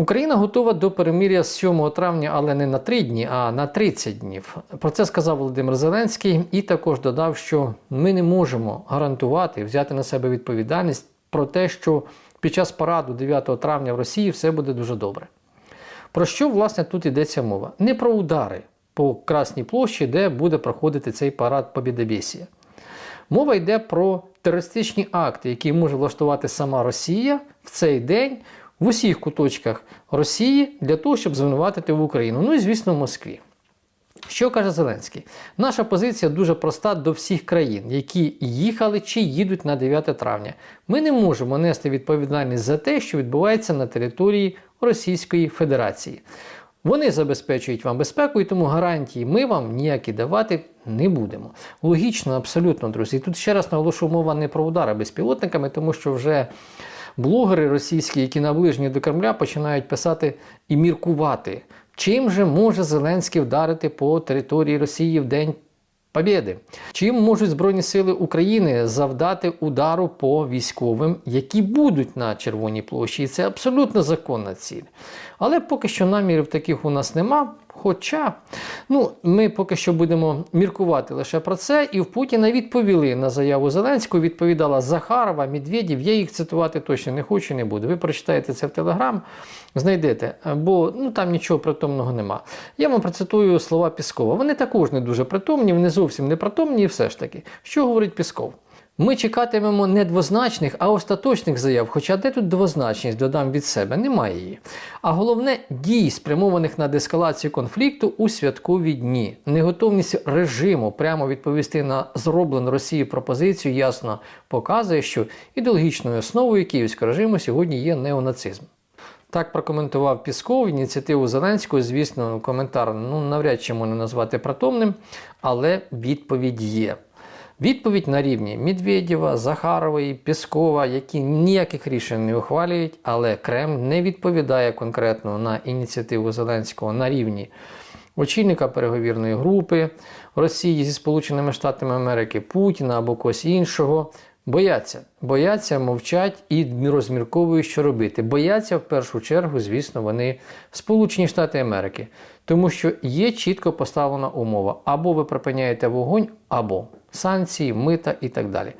Україна готова до перемир'я з 7 травня, але не на 3 дні, а на 30 днів. Про це сказав Володимир Зеленський і також додав, що ми не можемо гарантувати взяти на себе відповідальність про те, що під час параду 9 травня в Росії все буде дуже добре. Про що власне тут йдеться мова? Не про удари по Красній площі, де буде проходити цей парад Побєдобєсія. Мова йде про терористичні акти, які може влаштувати сама Росія в цей день в усіх куточках Росії для того, щоб звинуватити в Україну. Ну і звісно, в Москві. Що каже Зеленський? Наша позиція дуже проста до всіх країн, які їхали чи їдуть на 9 травня. Ми не можемо нести відповідальність за те, що відбувається на території Російської Федерації. Вони забезпечують вам безпеку, і тому гарантії ми вам ніякі давати не будемо. Логічно, абсолютно, друзі. Тут ще раз наголошую, мова не про удари безпілотниками, тому що вже блогери російські, які наближені до Кремля, починають писати і міркувати, чим же може Зеленський вдарити по території Росії в день Побєди. Чим можуть Збройні Сили України завдати удару по військовим, які будуть на Червоній площі? І це абсолютно законна ціль. Але поки що намірів таких у нас нема. Хоча ну, ми поки що будемо міркувати лише про це, і в Путіна відповіли на заяву Зеленського. Відповідала Захарова, Медведєв. Я їх цитувати точно не хочу, не буду. Ви прочитаєте це в Телеграм, знайдете, бо ну, там нічого притомного нема. Я вам процитую слова Піскова. Вони також не дуже притомні, вони зовсім не притомні, і все ж таки. Що говорить Пісков? Ми чекатимемо не двозначних, а остаточних заяв. Хоча де тут двозначність, додам від себе, немає її. А головне дій, спрямованих на дескалацію конфлікту у святкові дні. Неготовність режиму прямо відповісти на зроблену Росією пропозицію ясно показує, що ідеологічною основою київського режиму сьогодні є неонацизм. Так прокоментував Пісков ініціативу Зеленського. Звісно, коментар ну навряд чи можна назвати протомним, але відповідь є. Відповідь на рівні Медведєва, Захарової, Піскова, які ніяких рішень не ухвалюють, але Кремль не відповідає конкретно на ініціативу Зеленського на рівні очільника переговірної групи Росії зі Сполученими Штатами Америки, Путіна або когось іншого. Бояться, бояться, мовчать і розмірковують, що робити. Бояться в першу чергу, звісно, вони Сполучені Штати Америки, тому що є чітко поставлена умова: або ви припиняєте вогонь, або санкції, мита і так далі.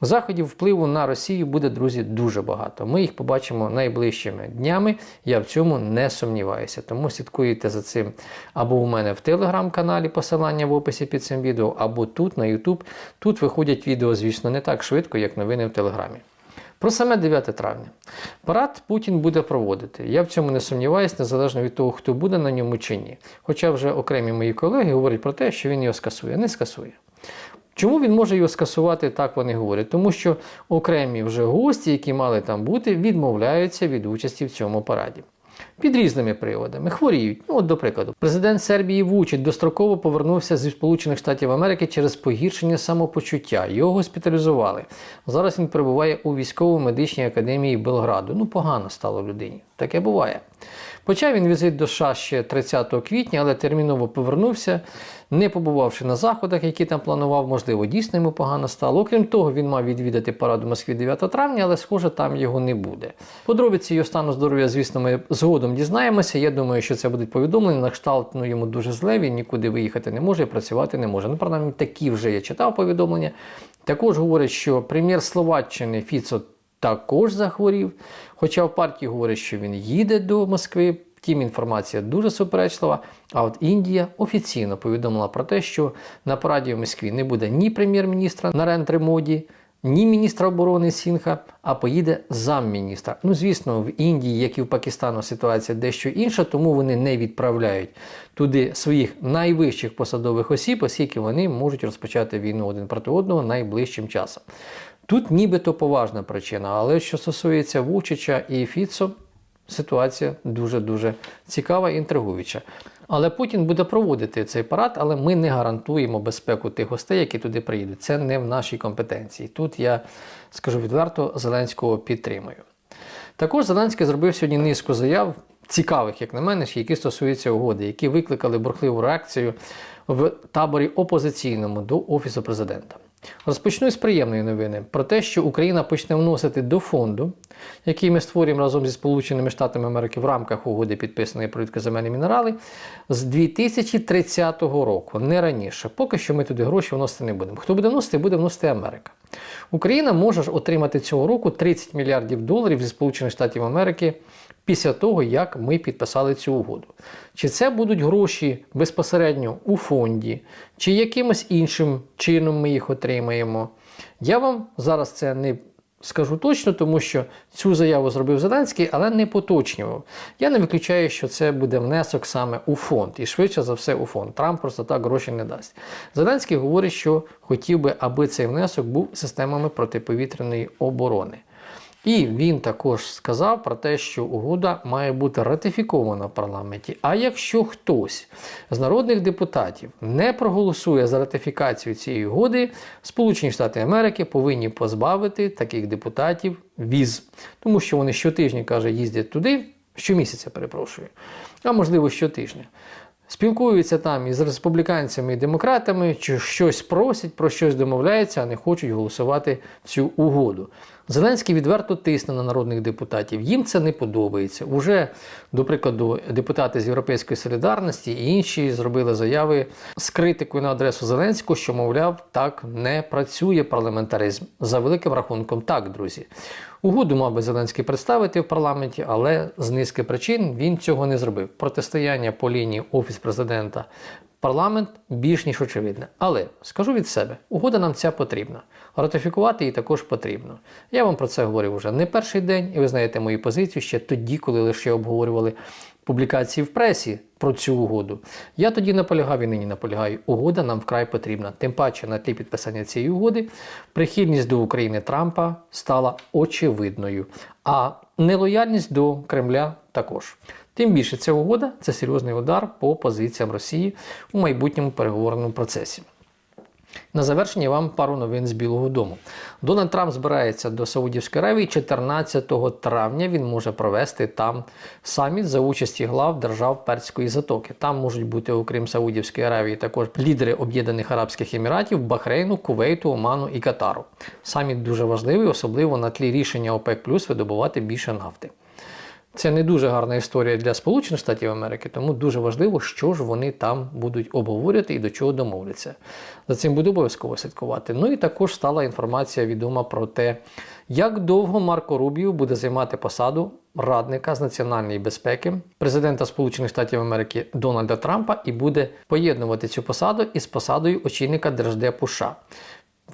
Заходів впливу на Росію буде, друзі, дуже багато. Ми їх побачимо найближчими днями. Я в цьому не сумніваюся. Тому слідкуйте за цим або у мене в телеграм-каналі, посилання в описі під цим відео, або тут, на YouTube. Тут виходять відео, звісно, не так швидко, як новини в Телеграмі. Про саме 9 травня. Парад Путін буде проводити. Я в цьому не сумніваюся, незалежно від того, хто буде на ньому чи ні. Хоча вже окремі мої колеги говорять про те, що він його скасує. Не скасує. Чому він може його скасувати, так вони говорять? Тому що окремі вже гості, які мали там бути, відмовляються від участі в цьому параді. Під різними приводами хворіють. Ну, от, до прикладу, президент Сербії Вучить достроково повернувся зі Сполучених Штатів Америки через погіршення самопочуття. Його госпіталізували. Зараз він перебуває у військово-медичній академії Белграду. Ну, погано стало людині. Таке буває. Почав він візит до США ще 30 квітня, але терміново повернувся, не побувавши на заходах, які там планував, можливо, дійсно йому погано стало. Окрім того, він мав відвідати парад у Москві 9 травня, але, схоже, там його не буде. Подробиці його стану здоров'я, звісно, ми згодом дізнаємося. Я думаю, що це будуть повідомлення. На кшталт ну, йому дуже зле, він нікуди виїхати не може працювати не може. Ну, принаймні, такі вже я читав повідомлення. Також говорять, що прем'єр Словаччини Фіцо також захворів. Хоча в партії говорять, що він їде до Москви. Втім, інформація дуже суперечлива. А от Індія офіційно повідомила про те, що на параді в Москві не буде ні прем'єр-міністра Нарендри Моді, ні міністра оборони Сінха, а поїде замміністра. Ну, звісно, в Індії, як і в Пакистану, ситуація дещо інша, тому вони не відправляють туди своїх найвищих посадових осіб, оскільки вони можуть розпочати війну один проти одного найближчим часом. Тут нібито поважна причина, але що стосується Вучича і Фіцо, ситуація дуже-дуже цікава і інтригуюча. Але Путін буде проводити цей парад, але ми не гарантуємо безпеку тих гостей, які туди приїдуть. Це не в нашій компетенції. Тут я скажу відверто, Зеленського підтримую. Також Зеленський зробив сьогодні низку заяв, цікавих, як на мене, які стосуються угоди, які викликали бурхливу реакцію в таборі опозиційному до Офісу президента. Розпочну з приємної новини про те, що Україна почне вносити до фонду, який ми створюємо разом зі Сполученими Штатами Америки в рамках угоди, підписаної про рідкоземельні мінерали, з 2030 року, не раніше. Поки що ми туди гроші вносити не будемо. Хто буде вносити, буде вносити Америка. Україна може ж отримати цього року 30 мільярдів доларів зі Сполучених Штатів Америки після того, як ми підписали цю угоду. Чи це будуть гроші безпосередньо у фонді, чи якимось іншим чином ми їх отримаємо? Я вам зараз це не скажу точно, тому що цю заяву зробив Зеленський, але не поточнював. Я не виключаю, що це буде внесок саме у фонд, і швидше за все у фонд. Трамп просто так гроші не дасть. Зеленський говорить, що хотів би, аби цей внесок був системами протиповітряної оборони. І він також сказав про те, що угода має бути ратифікована в парламенті. А якщо хтось з народних депутатів не проголосує за ратифікацію цієї угоди, Сполучені Штати Америки повинні позбавити таких депутатів віз, тому що вони щотижня каже, їздять туди, щомісяця перепрошую, а можливо щотижня. Спілкуються там із республіканцями і демократами, чи щось просять, про щось домовляються, а не хочуть голосувати цю угоду. Зеленський відверто тисне на народних депутатів. Їм це не подобається. Уже, до прикладу, депутати з Європейської солідарності і інші зробили заяви з критикою на адресу Зеленського, що, мовляв, так не працює парламентаризм. За великим рахунком, так, друзі. Угоду мав би Зеленський представити в парламенті, але з низки причин він цього не зробив. Протистояння по лінії Офіс президента. Парламент більш ніж очевидне. Але скажу від себе, угода нам ця потрібна. Ратифікувати її також потрібно. Я вам про це говорив вже не перший день, і ви знаєте мою позицію ще тоді, коли лише обговорювали публікації в пресі про цю угоду. Я тоді наполягав і нині наполягаю. Угода нам вкрай потрібна. Тим паче на тлі підписання цієї угоди прихильність до України Трампа стала очевидною, а нелояльність до Кремля також. Тим більше ця угода це серйозний удар по позиціям Росії у майбутньому переговорному процесі. На завершення вам пару новин з Білого Дому. Дональд Трамп збирається до Саудівської Аравії 14 травня. Він може провести там саміт за участі глав держав Перської затоки. Там можуть бути, окрім Саудівської Аравії, також лідери Об'єднаних Арабських Еміратів, Бахрейну, Кувейту, Оману і Катару. Саміт дуже важливий, особливо на тлі рішення ОПЕК Плюс видобувати більше нафти. Це не дуже гарна історія для Сполучених Штатів Америки, тому дуже важливо, що ж вони там будуть обговорювати і до чого домовляться. За цим буду обов'язково слідкувати. Ну і також стала інформація відома про те, як довго Марко Рубіо буде займати посаду радника з національної безпеки президента Сполучених Штатів Америки Дональда Трампа і буде поєднувати цю посаду із посадою очільника Держдепу США.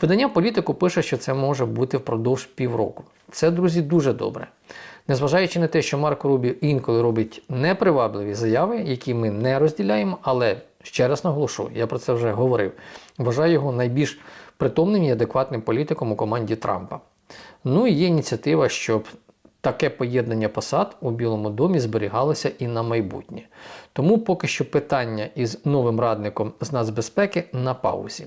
Видання політику пише, що це може бути впродовж півроку. Це, друзі, дуже добре. Незважаючи на те, що Марко Рубі інколи робить непривабливі заяви, які ми не розділяємо, але ще раз наголошу, я про це вже говорив. Вважаю його найбільш притомним і адекватним політиком у команді Трампа. Ну і є ініціатива, щоб таке поєднання посад у Білому домі зберігалося і на майбутнє. Тому поки що питання із новим радником з нацбезпеки на паузі.